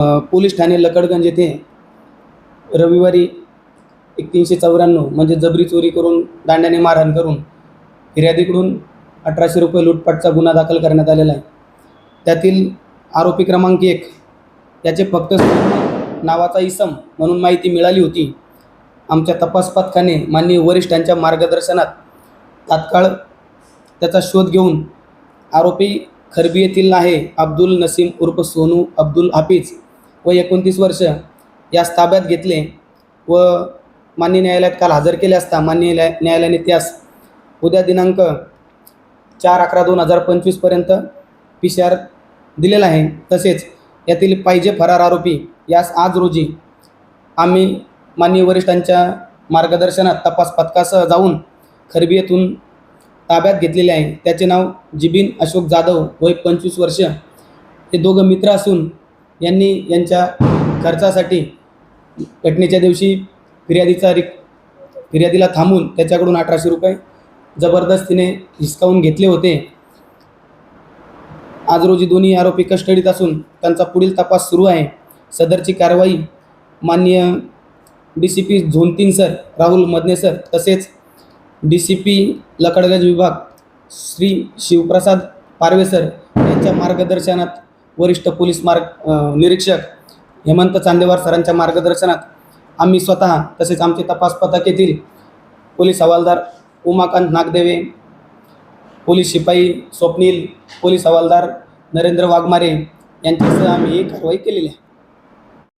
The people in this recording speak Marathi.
पोलीस ठाणे लकडगंज येथे रविवारी एक तीनशे चौऱ्याण्णव म्हणजे जबरी चोरी करून दांड्याने मारहाण करून फिर्यादीकडून अठराशे रुपये लुटपाटचा गुन्हा दाखल करण्यात आलेला आहे. त्यातील आरोपी क्रमांक एक याचे फक्त नावाचा इसम म्हणून माहिती मिळाली होती. आमच्या तपास पथकाने माननीय वरिष्ठांच्या मार्गदर्शनात तात्काळ त्याचा शोध घेऊन आरोपी खरबी येथील आहे अब्दुल नसीम उर्फ सोनू अब्दुल हाफिज व एकोणतीस वर्ष यास ताब्यात घेतले व मान्य न्यायालयात काल हजर केले असता मान्य न्यायालयाने त्यास उद्या दिनांक चार अकरा दोन हजार पंचवीसपर्यंत पी सी आर दिलेला आहे. तसेच यातील पाहिजे फरार आरोपी यास आज रोजी आम्ही माननीय वरिष्ठांच्या मार्गदर्शनात तपास पथकासह जाऊन खरबी येथून ताब्यात घेतलेले आहे. त्याचे नाव जिबिन अशोक जाधव वय पंचवीस वर्ष. हे दोघं मित्र असून यांनी यांच्या खर्चासाठी घटनेच्या दिवशी फिर्यादीचा रिक फिर्यादीला थांबून त्याच्याकडून अठराशे रुपये जबरदस्तीने हिसकावून घेतले होते. आज रोजी दोन्ही आरोपी कस्टडीत असून त्यांचा पुढील तपास सुरू आहे. सदरची कारवाई माननीय डी सी पी झोन तीन सर राहुल मदने सर तसेच डी सी पी लकडगज विभाग श्री शिवप्रसाद पारवे सर यांच्या मार्गदर्शनात वरिष्ठ पोलीस मार्ग निरीक्षक हेमंत चांदेवार सरांच्या मार्गदर्शनात आम्ही स्वतः तसेच आमचे तपास पथकेतील पोलीस हवालदार उमाकांत नागदेवे पोलीस शिपाई स्वप्नील पोलीस हवालदार नरेंद्र वाघमारे यांच्यासह आम्ही ही कारवाई केलेली आहे.